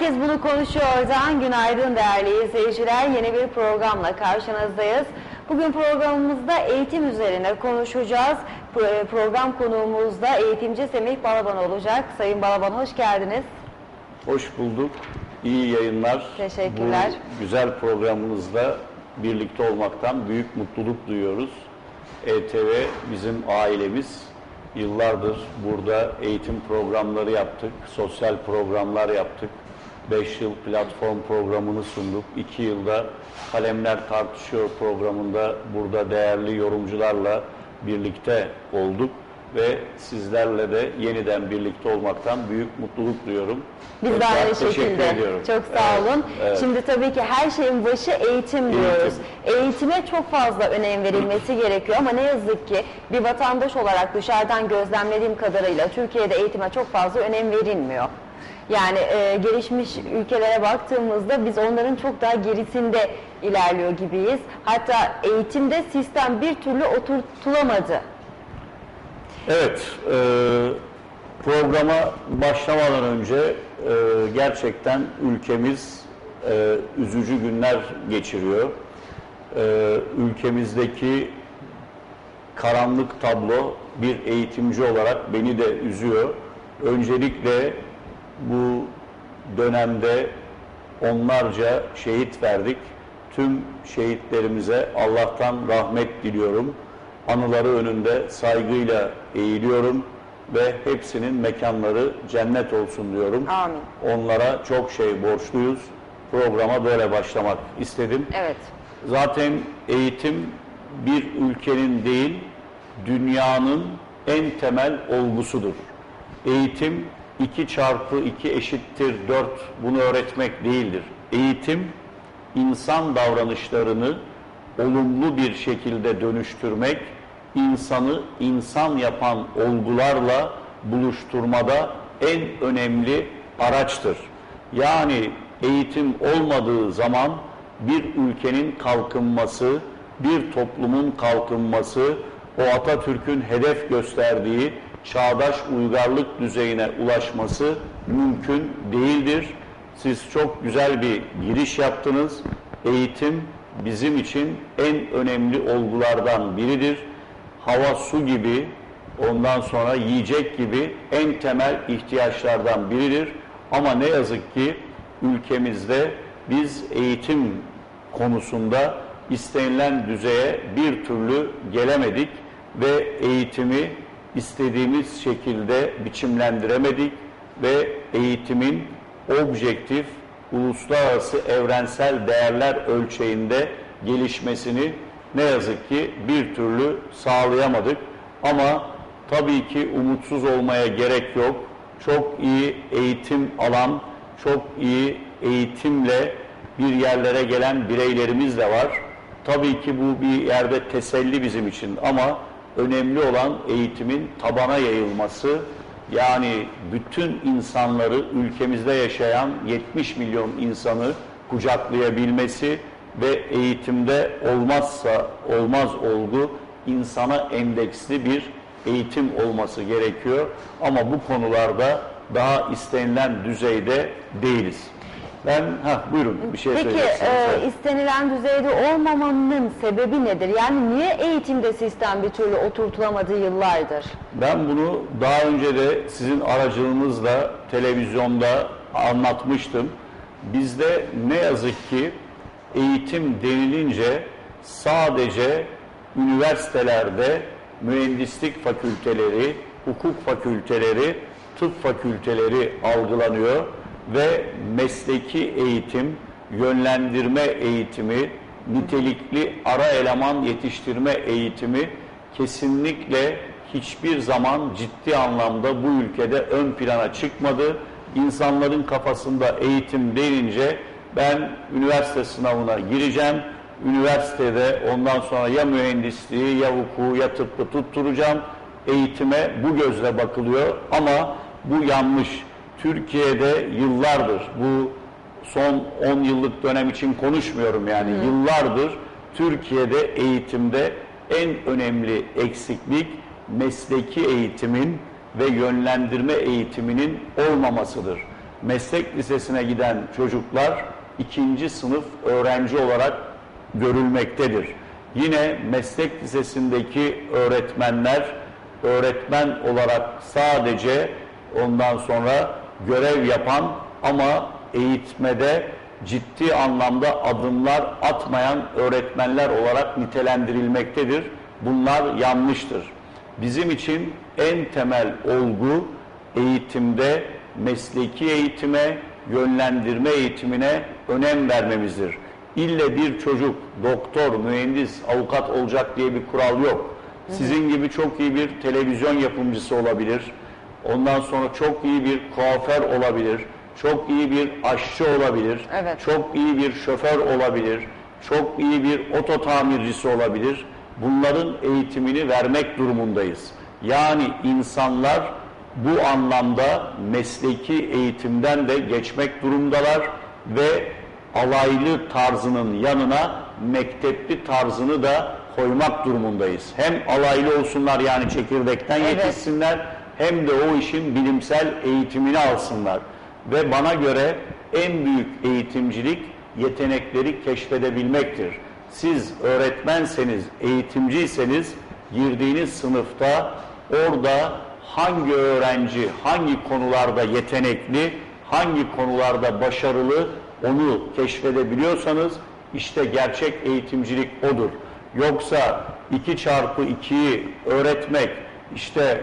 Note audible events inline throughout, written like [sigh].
Herkes bunu konuşuyordan günaydın değerli izleyiciler. Yeni bir programla karşınızdayız. Bugün programımızda eğitim üzerine konuşacağız. Pro- Program konuğumuzda eğitimci Semih Balaban olacak. Sayın Balaban hoş geldiniz. Hoş bulduk. İyi yayınlar. Teşekkürler. Bu güzel programınızda birlikte olmaktan büyük mutluluk duyuyoruz. ETV bizim ailemiz. Yıllardır burada eğitim programları yaptık, sosyal programlar yaptık. 5 yıl platform programını sunduk. 2 yılda Kalemler Tartışıyor programında burada değerli yorumcularla birlikte olduk ve sizlerle de yeniden birlikte olmaktan büyük mutluluk duyuyorum. Biz de aynı teşekkür şekilde. ediyorum. Çok sağ Evet, olun. evet. Şimdi tabii ki her şeyin başı eğitim diyoruz. Eğitime çok fazla önem verilmesi gerekiyor ama ne yazık ki bir vatandaş olarak dışarıdan gözlemlediğim kadarıyla Türkiye'de eğitime çok fazla önem verilmiyor. Yani e, gelişmiş ülkelere baktığımızda biz onların çok daha gerisinde ilerliyor gibiyiz. Hatta eğitimde sistem bir türlü oturtulamadı. Evet, e, programa başlamadan önce e, gerçekten ülkemiz e, üzücü günler geçiriyor. E, ülkemizdeki karanlık tablo bir eğitimci olarak beni de üzüyor. Öncelikle bu dönemde onlarca şehit verdik. Tüm şehitlerimize Allah'tan rahmet diliyorum. Anıları önünde saygıyla eğiliyorum ve hepsinin mekanları cennet olsun diyorum. Amin. Onlara çok şey borçluyuz. Programa böyle başlamak istedim. Evet. Zaten eğitim bir ülkenin değil, dünyanın en temel olgusudur. Eğitim 2 çarpı 2 eşittir 4 bunu öğretmek değildir. Eğitim insan davranışlarını olumlu bir şekilde dönüştürmek, insanı insan yapan olgularla buluşturmada en önemli araçtır. Yani eğitim olmadığı zaman bir ülkenin kalkınması, bir toplumun kalkınması, o Atatürk'ün hedef gösterdiği çağdaş uygarlık düzeyine ulaşması mümkün değildir. Siz çok güzel bir giriş yaptınız. Eğitim bizim için en önemli olgulardan biridir. Hava, su gibi, ondan sonra yiyecek gibi en temel ihtiyaçlardan biridir. Ama ne yazık ki ülkemizde biz eğitim konusunda istenilen düzeye bir türlü gelemedik ve eğitimi istediğimiz şekilde biçimlendiremedik ve eğitimin objektif, uluslararası evrensel değerler ölçeğinde gelişmesini ne yazık ki bir türlü sağlayamadık. Ama tabii ki umutsuz olmaya gerek yok. Çok iyi eğitim alan, çok iyi eğitimle bir yerlere gelen bireylerimiz de var. Tabii ki bu bir yerde teselli bizim için ama önemli olan eğitimin tabana yayılması. Yani bütün insanları ülkemizde yaşayan 70 milyon insanı kucaklayabilmesi ve eğitimde olmazsa olmaz olgu insana endeksli bir eğitim olması gerekiyor. Ama bu konularda daha istenilen düzeyde değiliz. Ben ha buyurun bir şey Peki e, istenilen düzeyde olmamanın sebebi nedir? Yani niye eğitimde sistem bir türlü oturtulamadı yıllardır? Ben bunu daha önce de sizin aracılığınızla televizyonda anlatmıştım. Bizde ne yazık ki eğitim denilince sadece üniversitelerde mühendislik fakülteleri, hukuk fakülteleri, tıp fakülteleri algılanıyor ve mesleki eğitim, yönlendirme eğitimi, nitelikli ara eleman yetiştirme eğitimi kesinlikle hiçbir zaman ciddi anlamda bu ülkede ön plana çıkmadı. İnsanların kafasında eğitim denince ben üniversite sınavına gireceğim, üniversitede ondan sonra ya mühendisliği ya hukuku ya tıbbı tutturacağım. Eğitime bu gözle bakılıyor ama bu yanlış. Türkiye'de yıllardır bu son 10 yıllık dönem için konuşmuyorum yani yıllardır Türkiye'de eğitimde en önemli eksiklik mesleki eğitimin ve yönlendirme eğitiminin olmamasıdır. meslek lisesine giden çocuklar ikinci sınıf öğrenci olarak görülmektedir. Yine meslek lisesindeki öğretmenler öğretmen olarak sadece ondan sonra görev yapan ama eğitmede ciddi anlamda adımlar atmayan öğretmenler olarak nitelendirilmektedir. Bunlar yanlıştır. Bizim için en temel olgu eğitimde mesleki eğitime, yönlendirme eğitimine önem vermemizdir. İlle bir çocuk doktor, mühendis, avukat olacak diye bir kural yok. Sizin gibi çok iyi bir televizyon yapımcısı olabilir. Ondan sonra çok iyi bir kuaför olabilir. Çok iyi bir aşçı olabilir. Evet. Çok iyi bir şoför olabilir. Çok iyi bir oto tamircisi olabilir. Bunların eğitimini vermek durumundayız. Yani insanlar bu anlamda mesleki eğitimden de geçmek durumdalar ve alaylı tarzının yanına mektepli tarzını da koymak durumundayız. Hem alaylı olsunlar yani çekirdekten Evet. yetişsinler hem de o işin bilimsel eğitimini alsınlar. Ve bana göre en büyük eğitimcilik yetenekleri keşfedebilmektir. Siz öğretmenseniz, eğitimciyseniz girdiğiniz sınıfta orada hangi öğrenci hangi konularda yetenekli, hangi konularda başarılı onu keşfedebiliyorsanız işte gerçek eğitimcilik odur. Yoksa 2 çarpı 2'yi öğretmek işte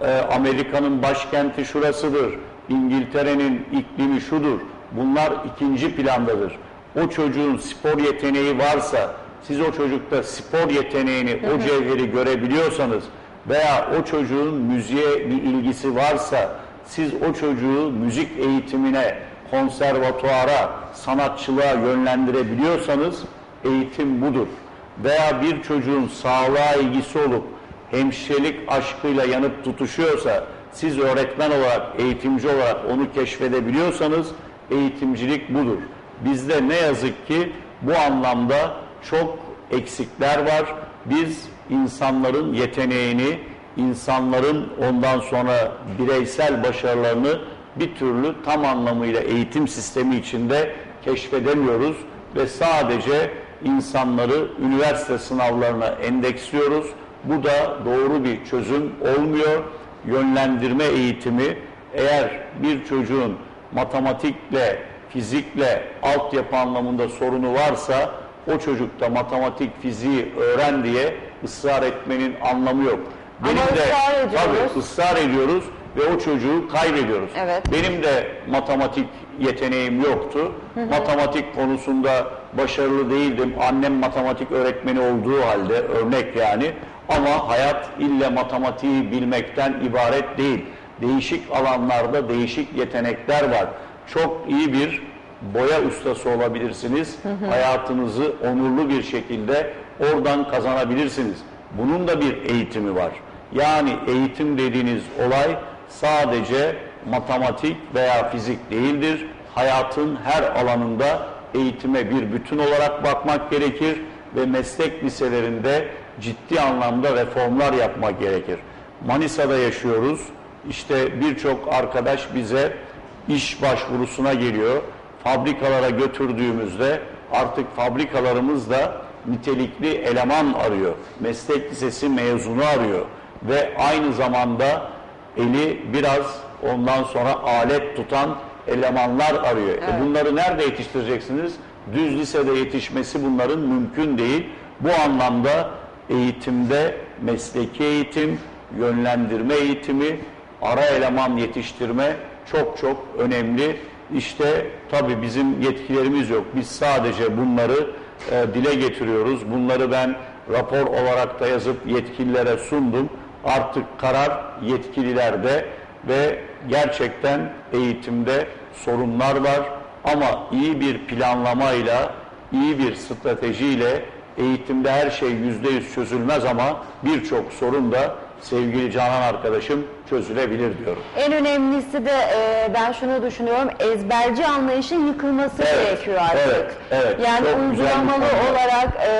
e, Amerika'nın başkenti şurasıdır, İngiltere'nin iklimi şudur. Bunlar ikinci plandadır. O çocuğun spor yeteneği varsa, siz o çocukta spor yeteneğini, o cevheri görebiliyorsanız veya o çocuğun müziğe bir ilgisi varsa, siz o çocuğu müzik eğitimine, konservatuara, sanatçılığa yönlendirebiliyorsanız eğitim budur. Veya bir çocuğun sağlığa ilgisi olup hemşirelik aşkıyla yanıp tutuşuyorsa, siz öğretmen olarak, eğitimci olarak onu keşfedebiliyorsanız eğitimcilik budur. Bizde ne yazık ki bu anlamda çok eksikler var. Biz insanların yeteneğini, insanların ondan sonra bireysel başarılarını bir türlü tam anlamıyla eğitim sistemi içinde keşfedemiyoruz ve sadece insanları üniversite sınavlarına endeksliyoruz. Bu da doğru bir çözüm olmuyor. Yönlendirme eğitimi eğer bir çocuğun matematikle, fizikle altyapı anlamında sorunu varsa o çocukta matematik, fiziği öğren diye ısrar etmenin anlamı yok. Ama ısrar ediyoruz. Tabii ısrar ediyoruz ve o çocuğu kaybediyoruz. Evet. Benim de matematik yeteneğim yoktu. Matematik konusunda başarılı değildim. Annem matematik öğretmeni olduğu halde örnek yani. Ama hayat ille matematiği bilmekten ibaret değil. Değişik alanlarda değişik yetenekler var. Çok iyi bir boya ustası olabilirsiniz. Hayatınızı onurlu bir şekilde oradan kazanabilirsiniz. Bunun da bir eğitimi var. Yani eğitim dediğiniz olay sadece matematik veya fizik değildir. Hayatın her alanında eğitime bir bütün olarak bakmak gerekir ve meslek liselerinde ciddi anlamda reformlar yapmak gerekir. Manisa'da yaşıyoruz. İşte birçok arkadaş bize iş başvurusuna geliyor. Fabrikalara götürdüğümüzde artık fabrikalarımız da nitelikli eleman arıyor. Meslek lisesi mezunu arıyor ve aynı zamanda eli biraz ondan sonra alet tutan elemanlar arıyor. E Evet. bunları nerede yetiştireceksiniz? Düz lisede yetişmesi bunların mümkün değil. Bu anlamda eğitimde mesleki eğitim, yönlendirme eğitimi, ara eleman yetiştirme çok çok önemli. İşte tabii bizim yetkilerimiz yok. Biz sadece bunları e, dile getiriyoruz. Bunları ben rapor olarak da yazıp yetkililere sundum. Artık karar yetkililerde ve gerçekten eğitimde sorunlar var. Ama iyi bir planlamayla, iyi bir stratejiyle eğitimde her şey yüzde yüz çözülmez ama birçok sorun da sevgili Canan arkadaşım çözülebilir diyorum. En önemlisi de e, ben şunu düşünüyorum, ezberci anlayışın yıkılması Evet, gerekiyor artık. evet, evet. Yani uygulamalı olarak e,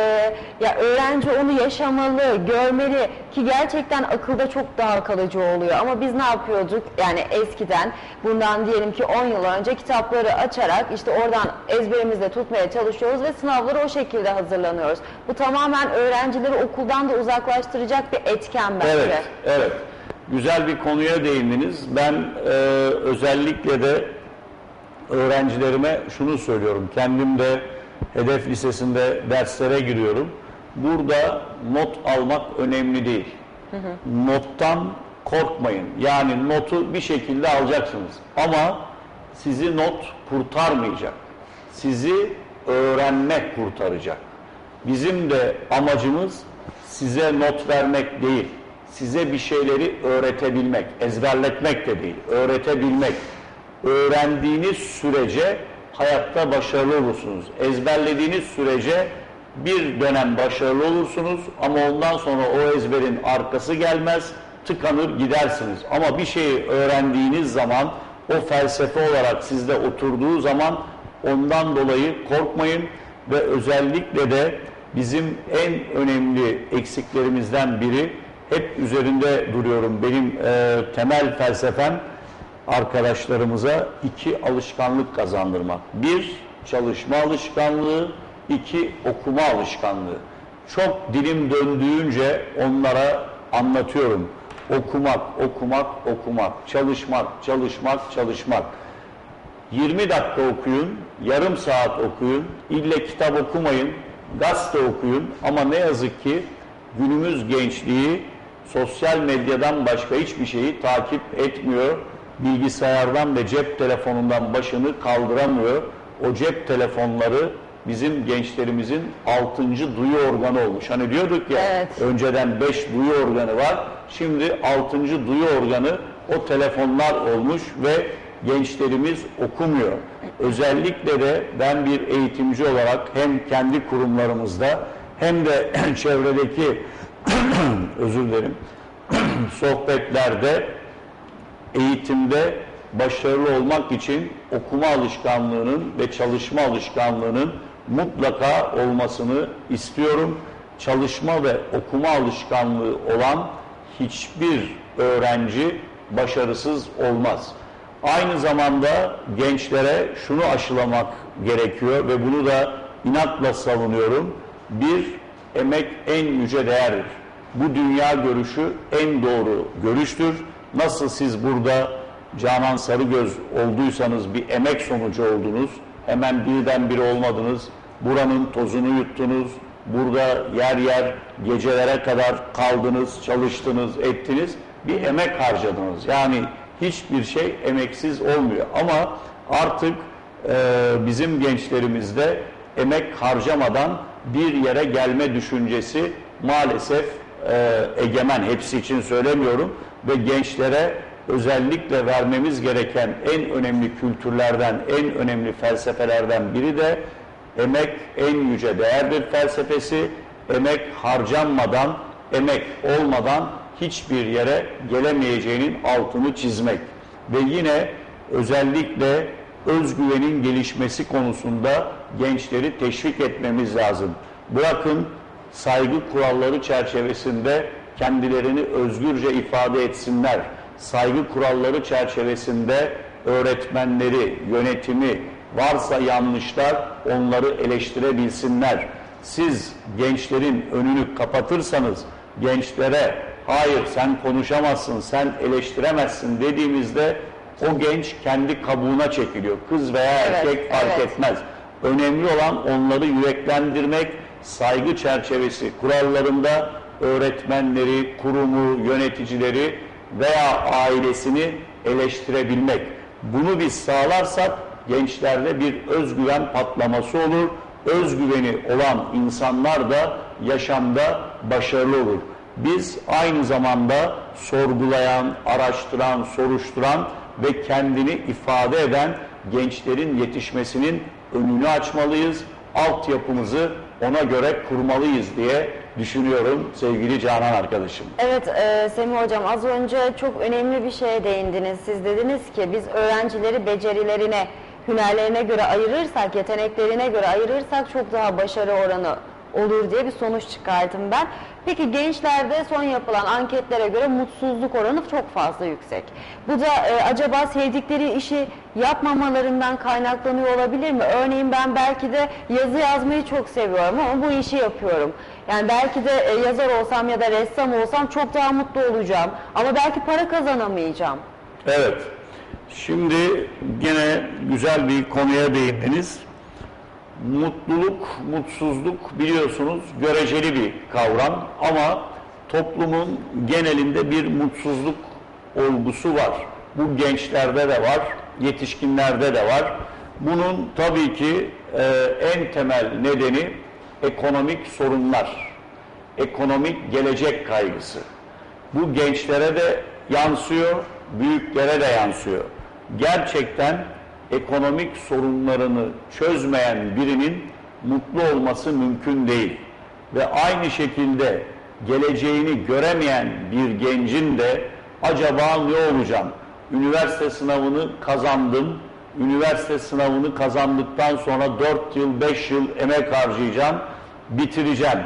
ya öğrenci onu yaşamalı, görmeli ki gerçekten akılda çok daha kalıcı oluyor. Ama biz ne yapıyorduk? Yani eskiden bundan diyelim ki 10 yıl önce kitapları açarak işte oradan ezberimizde tutmaya çalışıyoruz ve sınavlara o şekilde hazırlanıyoruz. Bu tamamen öğrencileri okuldan da uzaklaştıracak bir etken bence. Evet, evet. Güzel bir konuya değindiniz. Ben e, özellikle de öğrencilerime şunu söylüyorum. Kendim de hedef lisesinde derslere giriyorum. Burada not almak önemli değil. Nottan korkmayın. Yani notu bir şekilde alacaksınız. Ama sizi not kurtarmayacak. Sizi öğrenmek kurtaracak. Bizim de amacımız size not vermek değil, size bir şeyleri öğretebilmek, ezberletmek de değil, öğretebilmek. Öğrendiğiniz sürece hayatta başarılı olursunuz. Ezberlediğiniz sürece bir dönem başarılı olursunuz ama ondan sonra o ezberin arkası gelmez, tıkanır gidersiniz. Ama bir şeyi öğrendiğiniz zaman o felsefe olarak sizde oturduğu zaman ondan dolayı korkmayın ve özellikle de bizim en önemli eksiklerimizden biri hep üzerinde duruyorum. Benim e, temel felsefem arkadaşlarımıza iki alışkanlık kazandırmak. Bir, çalışma alışkanlığı, iki, okuma alışkanlığı. Çok dilim döndüğünce onlara anlatıyorum. Okumak, okumak, okumak, çalışmak, çalışmak, çalışmak. 20 dakika okuyun, yarım saat okuyun, ille kitap okumayın, gazete okuyun ama ne yazık ki günümüz gençliği sosyal medyadan başka hiçbir şeyi takip etmiyor. Bilgisayardan ve cep telefonundan başını kaldıramıyor. O cep telefonları bizim gençlerimizin 6. duyu organı olmuş. Hani diyorduk ya Evet. önceden 5 duyu organı var. Şimdi 6. duyu organı o telefonlar olmuş ve gençlerimiz okumuyor. Özellikle de ben bir eğitimci olarak hem kendi kurumlarımızda hem de [clears throat] çevredeki [clears throat] özür dilerim [clears throat] sohbetlerde eğitimde başarılı olmak için okuma alışkanlığının ve çalışma alışkanlığının mutlaka olmasını istiyorum. Çalışma ve okuma alışkanlığı olan hiçbir öğrenci başarısız olmaz. Aynı zamanda gençlere şunu aşılamak gerekiyor ve bunu da inatla savunuyorum. Bir, emek en yüce değerdir. Bu dünya görüşü en doğru görüştür. Nasıl siz burada Canan Sarıgöz olduysanız bir emek sonucu oldunuz. Hemen birdenbire olmadınız. Buranın tozunu yuttunuz. Burada yer yer gecelere kadar kaldınız, çalıştınız, ettiniz. Bir emek harcadınız. Yani hiçbir şey emeksiz olmuyor. Ama artık e, bizim gençlerimizde emek harcamadan bir yere gelme düşüncesi maalesef e, egemen. Hepsi için söylemiyorum ve gençlere özellikle vermemiz gereken en önemli kültürlerden, en önemli felsefelerden biri de emek en yüce değerdir felsefesi. Emek harcanmadan, emek olmadan hiçbir yere gelemeyeceğinin altını çizmek. Ve yine özellikle özgüvenin gelişmesi konusunda gençleri teşvik etmemiz lazım. Bırakın saygı kuralları çerçevesinde kendilerini özgürce ifade etsinler. Saygı kuralları çerçevesinde öğretmenleri, yönetimi, varsa yanlışlar onları eleştirebilsinler. Siz gençlerin önünü kapatırsanız gençlere hayır sen konuşamazsın, sen eleştiremezsin dediğimizde o genç kendi kabuğuna çekiliyor. Kız veya Evet, erkek fark evet. etmez. Önemli olan onları yüreklendirmek, saygı çerçevesi kurallarında öğretmenleri, kurumu, yöneticileri veya ailesini eleştirebilmek. Bunu biz sağlarsak gençlerde bir özgüven patlaması olur. Özgüveni olan insanlar da yaşamda başarılı olur. Biz aynı zamanda sorgulayan, araştıran, soruşturan ve kendini ifade eden gençlerin yetişmesinin önünü açmalıyız. Altyapımızı ona göre kurmalıyız diye düşünüyorum sevgili Canan arkadaşım. Evet e, Semih Hocam az önce çok önemli bir şeye değindiniz. Siz dediniz ki biz öğrencileri becerilerine, hünerlerine göre ayırırsak, yeteneklerine göre ayırırsak çok daha başarı oranı olur diye bir sonuç çıkardım ben. Peki gençlerde son yapılan anketlere göre mutsuzluk oranı çok fazla yüksek. Bu da e, acaba sevdikleri işi yapmamalarından kaynaklanıyor olabilir mi? Örneğin ben belki de yazı yazmayı çok seviyorum ama bu işi yapıyorum. Yani belki de e, yazar olsam ya da ressam olsam çok daha mutlu olacağım. Ama belki para kazanamayacağım. Evet. Şimdi gene güzel bir konuya değindiniz. Mutluluk, mutsuzluk biliyorsunuz göreceli bir kavram ama toplumun genelinde bir mutsuzluk olgusu var. Bu gençlerde de var, yetişkinlerde de var. Bunun tabii ki e, en temel nedeni ekonomik sorunlar, ekonomik gelecek kaygısı. Bu gençlere de yansıyor, büyüklere de yansıyor. Gerçekten ekonomik sorunlarını çözmeyen birinin mutlu olması mümkün değil. Ve aynı şekilde geleceğini göremeyen bir gencin de acaba ne olacağım? Üniversite sınavını kazandım. Üniversite sınavını kazandıktan sonra 4 yıl, 5 yıl emek harcayacağım, bitireceğim.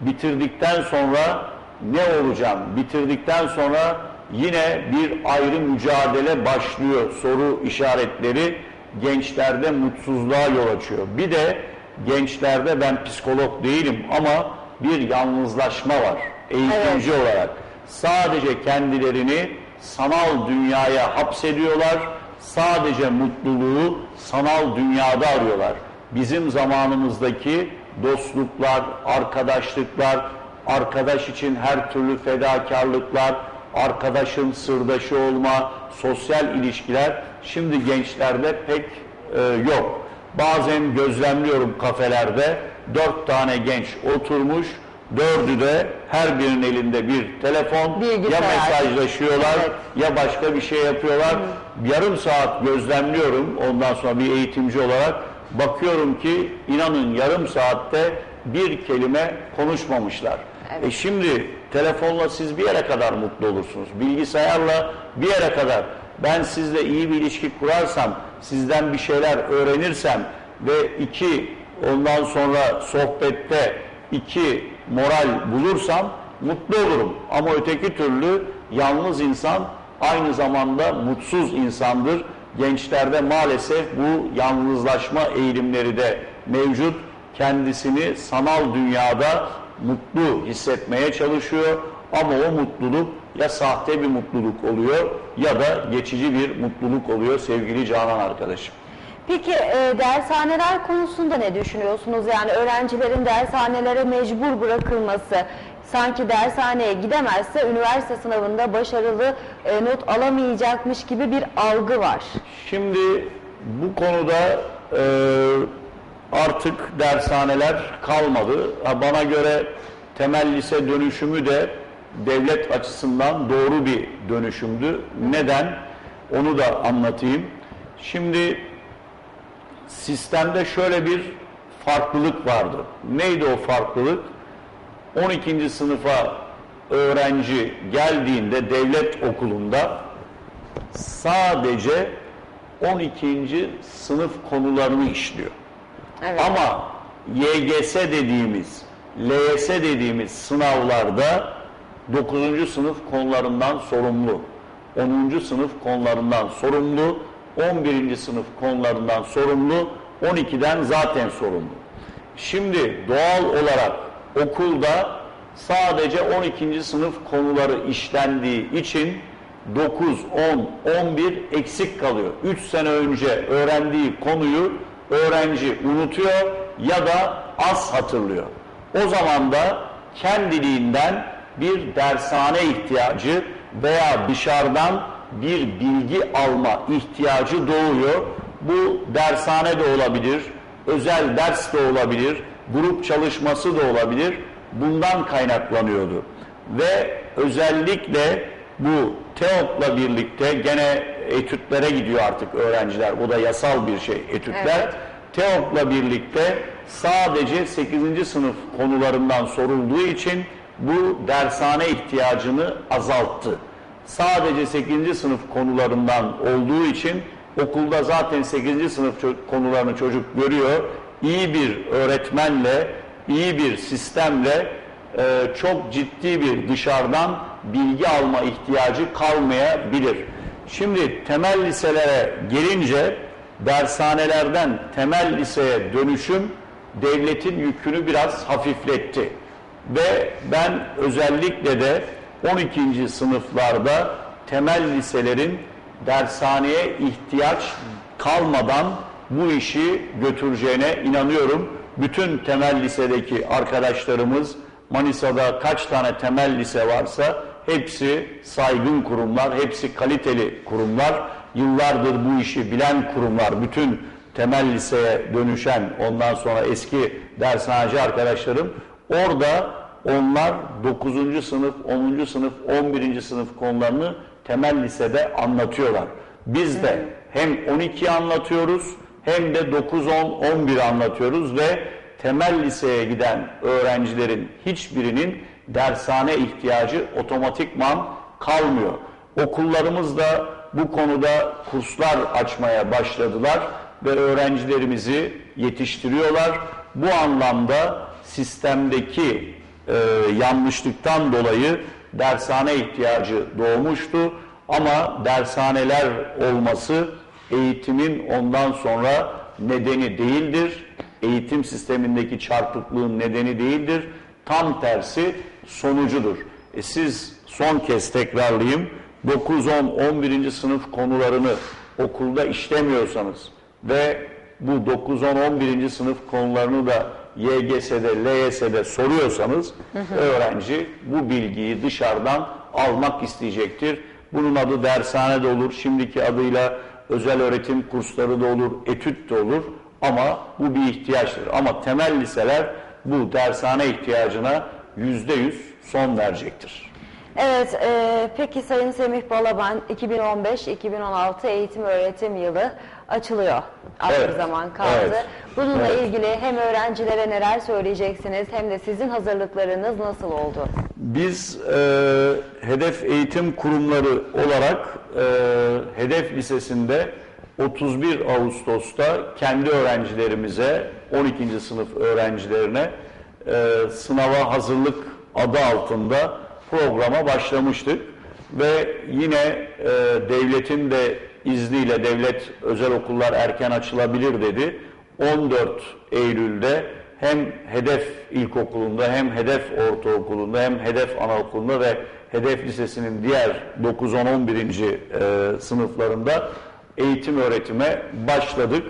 Bitirdikten sonra ne olacağım? Bitirdikten sonra yine bir ayrı mücadele başlıyor. Soru işaretleri gençlerde mutsuzluğa yol açıyor. Bir de gençlerde ben psikolog değilim ama bir yalnızlaşma var eğitimci olarak. Sadece kendilerini sanal dünyaya hapsediyorlar. Sadece mutluluğu sanal dünyada arıyorlar. Bizim zamanımızdaki dostluklar, arkadaşlıklar, arkadaş için her türlü fedakarlıklar, arkadaşın sırdaşı olma, sosyal ilişkiler şimdi gençlerde pek e, yok. Bazen gözlemliyorum kafelerde dört tane genç oturmuş, dördü de her birinin elinde bir telefon, Bilgisayar. ya mesajlaşıyorlar Evet. ya başka bir şey yapıyorlar. Yarım saat gözlemliyorum ondan sonra bir eğitimci olarak bakıyorum ki inanın yarım saatte bir kelime konuşmamışlar. E şimdi telefonla siz bir yere kadar mutlu olursunuz. Bilgisayarla bir yere kadar. Ben sizle iyi bir ilişki kurarsam, sizden bir şeyler öğrenirsem ve iki ondan sonra sohbette iki moral bulursam mutlu olurum. Ama öteki türlü yalnız insan aynı zamanda mutsuz insandır. Gençlerde maalesef bu yalnızlaşma eğilimleri de mevcut. Kendisini sanal dünyada mutlu hissetmeye çalışıyor ama o mutluluk ya sahte bir mutluluk oluyor ya da geçici bir mutluluk oluyor sevgili Canan arkadaşım. Peki e, dershaneler konusunda ne düşünüyorsunuz? Yani öğrencilerin dershanelere mecbur bırakılması, sanki dershaneye gidemezse üniversite sınavında başarılı e, not alamayacakmış gibi bir algı var. Şimdi bu konuda e, artık dershaneler kalmadı. Bana göre temel lise dönüşümü de devlet açısından doğru bir dönüşümdü. Neden? Onu da anlatayım. Şimdi sistemde şöyle bir farklılık vardı. Neydi o farklılık? 12. sınıfa öğrenci geldiğinde devlet okulunda sadece 12. sınıf konularını işliyor. Evet. Ama YGS dediğimiz, LYS dediğimiz sınavlarda 9. sınıf konularından sorumlu, 10. sınıf konularından sorumlu, 11. sınıf konularından sorumlu, 12'den zaten sorumlu. Şimdi doğal olarak okulda sadece 12. sınıf konuları işlendiği için 9, 10, 11 eksik kalıyor. 3 sene önce öğrendiği konuyu öğrenci unutuyor ya da az hatırlıyor. O zaman da kendiliğinden bir dershane ihtiyacı veya dışarıdan bir bilgi alma ihtiyacı doğuyor. Bu dershane de olabilir, özel ders de olabilir, grup çalışması da olabilir. Bundan kaynaklanıyordu. Ve özellikle bu TEOK'la birlikte gene etütlere gidiyor artık öğrenciler. Bu da yasal bir şey etütler. Evet. TEOK'la birlikte sadece 8. sınıf konularından sorulduğu için bu dershane ihtiyacını azalttı. Sadece 8. sınıf konularından olduğu için okulda zaten 8. sınıf konularını çocuk görüyor. İyi bir öğretmenle, iyi bir sistemle e, çok ciddi bir dışarıdan bilgi alma ihtiyacı kalmayabilir. Şimdi temel liselere gelince dershanelerden temel liseye dönüşüm devletin yükünü biraz hafifletti. Ve ben özellikle de 12. sınıflarda temel liselerin dershaneye ihtiyaç kalmadan bu işi götüreceğine inanıyorum. Bütün temel lisedeki arkadaşlarımız Manisa'da kaç tane temel lise varsa hepsi saygın kurumlar, hepsi kaliteli kurumlar. Yıllardır bu işi bilen kurumlar, bütün temel liseye dönüşen ondan sonra eski dershaneci arkadaşlarım orada onlar 9. sınıf, 10. sınıf, 11. sınıf konularını temel lisede anlatıyorlar. Biz de hem 12 anlatıyoruz hem de 9, 10, 11 anlatıyoruz ve temel liseye giden öğrencilerin hiçbirinin dershane ihtiyacı otomatikman kalmıyor. Okullarımız da bu konuda kurslar açmaya başladılar ve öğrencilerimizi yetiştiriyorlar. Bu anlamda sistemdeki e, yanlışlıktan dolayı dershane ihtiyacı doğmuştu ama dershaneler olması eğitimin ondan sonra nedeni değildir. Eğitim sistemindeki çarpıklığın nedeni değildir. Tam tersi sonucudur. E siz son kez tekrarlayayım. 9, 10, 11. sınıf konularını okulda işlemiyorsanız ve bu 9, 10, 11. sınıf konularını da YGS'de, LYS'de soruyorsanız öğrenci bu bilgiyi dışarıdan almak isteyecektir. Bunun adı dershane de olur, şimdiki adıyla özel öğretim kursları da olur, etüt de olur ama bu bir ihtiyaçtır. Ama temel liseler bu dershane ihtiyacına yüzde yüz son verecektir. Evet, e, peki Sayın Semih Balaban 2015-2016 eğitim öğretim yılı açılıyor. Az Evet, bir zaman kaldı. evet, Bununla evet. ilgili hem öğrencilere neler söyleyeceksiniz hem de sizin hazırlıklarınız nasıl oldu? Biz e, hedef eğitim kurumları olarak e, hedef lisesinde 31 Ağustos'ta kendi öğrencilerimize 12. sınıf öğrencilerine e, sınava hazırlık adı altında programa başlamıştık ve yine e, devletin de izniyle devlet özel okullar erken açılabilir dedi. 14 Eylül'de hem Hedef İlkokulu'nda hem Hedef Ortaokulu'nda hem Hedef Anaokulu'nda ve Hedef Lisesi'nin diğer 9, 10, 11. e, sınıflarında eğitim öğretime başladık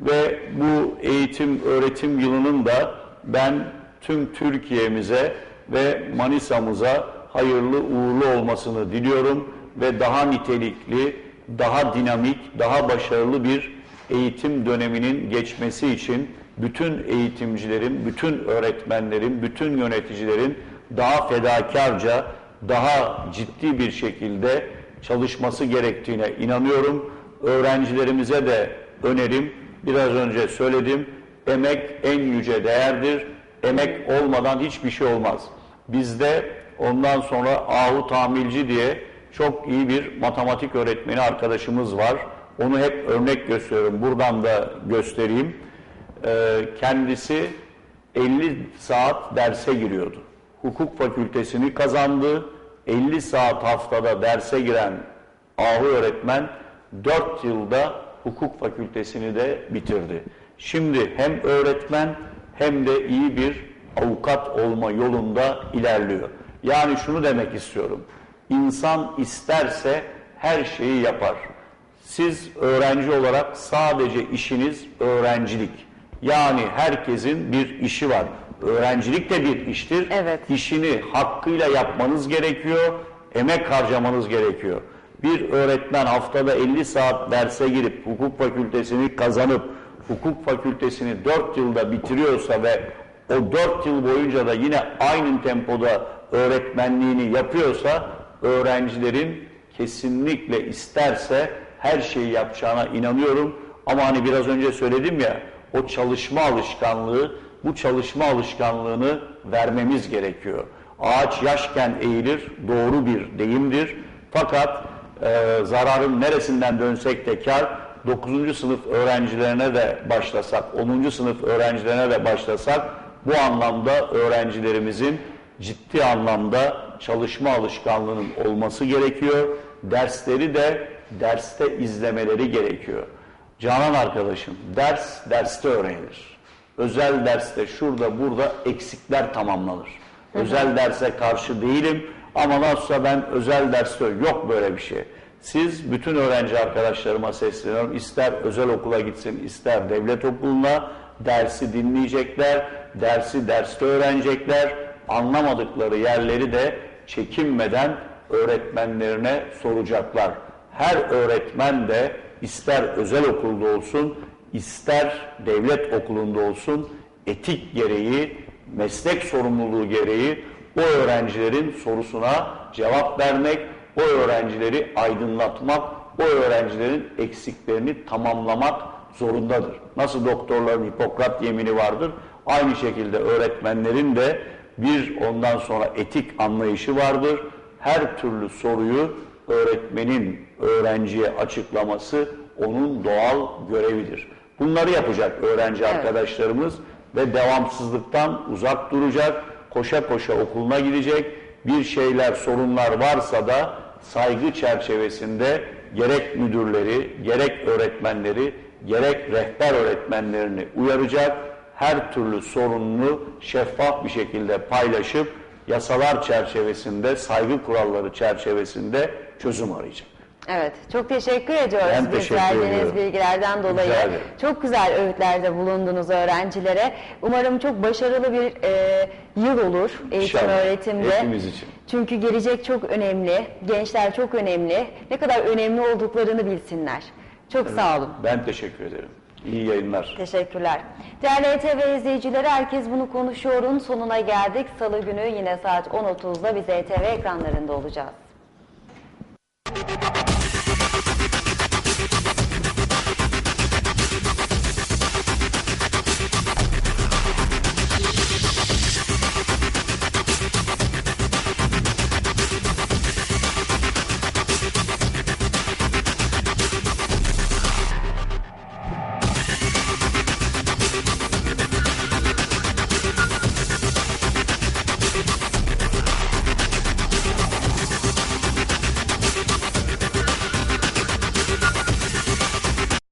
ve bu eğitim öğretim yılının da ben tüm Türkiye'mize ve Manisa'mıza hayırlı uğurlu olmasını diliyorum ve daha nitelikli, daha dinamik, daha başarılı bir eğitim döneminin geçmesi için bütün eğitimcilerin, bütün öğretmenlerin, bütün yöneticilerin daha fedakarca, daha ciddi bir şekilde çalışması gerektiğine inanıyorum. Öğrencilerimize de önerim, biraz önce söyledim, emek en yüce değerdir. Emek olmadan hiçbir şey olmaz. Bizde ondan sonra Ahu Tamilci diye çok iyi bir matematik öğretmeni arkadaşımız var. Onu hep örnek gösteriyorum. Buradan da göstereyim. Ee, kendisi 50 saat derse giriyordu. Hukuk fakültesini kazandı. 50 saat haftada derse giren Ahu öğretmen 4 yılda hukuk fakültesini de bitirdi. Şimdi hem öğretmen hem de iyi bir avukat olma yolunda ilerliyor. Yani şunu demek istiyorum. İnsan isterse her şeyi yapar. Siz öğrenci olarak sadece işiniz öğrencilik. Yani herkesin bir işi var. Öğrencilik de bir iştir. Evet. İşini hakkıyla yapmanız gerekiyor. Emek harcamanız gerekiyor. Bir öğretmen haftada 50 saat derse girip hukuk fakültesini kazanıp hukuk fakültesini 4 yılda bitiriyorsa ve o 4 yıl boyunca da yine aynı tempoda öğretmenliğini yapıyorsa öğrencilerin kesinlikle isterse her şeyi yapacağına inanıyorum. Ama hani biraz önce söyledim ya o çalışma alışkanlığı, bu çalışma alışkanlığını vermemiz gerekiyor. Ağaç yaşken eğilir, doğru bir deyimdir. Fakat e, zararın neresinden dönsek de kar, 9. sınıf öğrencilerine de başlasak, 10. sınıf öğrencilerine de başlasak bu anlamda öğrencilerimizin ciddi anlamda çalışma alışkanlığının olması gerekiyor. Dersleri de derste izlemeleri gerekiyor. Canan arkadaşım, ders derste öğrenilir. Özel derste şurada burada eksikler tamamlanır. Özel derse karşı değilim ama nasılsa ben özel derste yok böyle bir şey. Siz bütün öğrenci arkadaşlarıma sesleniyorum. İster özel okula gitsin, ister devlet okuluna dersi dinleyecekler, dersi derste öğrenecekler. Anlamadıkları yerleri de çekinmeden öğretmenlerine soracaklar. Her öğretmen de ister özel okulda olsun, ister devlet okulunda olsun etik gereği, meslek sorumluluğu gereği o öğrencilerin sorusuna cevap vermek, o öğrencileri aydınlatmak, o öğrencilerin eksiklerini tamamlamak zorundadır. Nasıl doktorların Hipokrat yemini vardır, aynı şekilde öğretmenlerin de bir ondan sonra etik anlayışı vardır. Her türlü soruyu öğretmenin öğrenciye açıklaması onun doğal görevidir. Bunları yapacak öğrenci arkadaşlarımız ve devamsızlıktan uzak duracak, koşa koşa okuluna gidecek, bir şeyler, sorunlar varsa da saygı çerçevesinde gerek müdürleri, gerek öğretmenleri, gerek rehber öğretmenlerini uyaracak, her türlü sorununu şeffaf bir şekilde paylaşıp yasalar çerçevesinde, saygı kuralları çerçevesinde çözüm arayacak. Evet, çok teşekkür ediyoruz Ben biz teşekkür verdiğiniz ediyorum. bilgilerden dolayı. Çok güzel öğütlerde bulundunuz öğrencilere. Umarım çok başarılı bir e, yıl olur eğitim İnşallah. öğretimde. Hepimiz için. Çünkü gelecek çok önemli, gençler çok önemli. Ne kadar önemli olduklarını bilsinler. Çok sağ olun. Ben teşekkür ederim. İyi yayınlar. Teşekkürler. Değerli ETV izleyicileri herkes bunu konuşuyorun sonuna geldik. Salı günü yine saat 10.30'da biz ETV ekranlarında olacağız.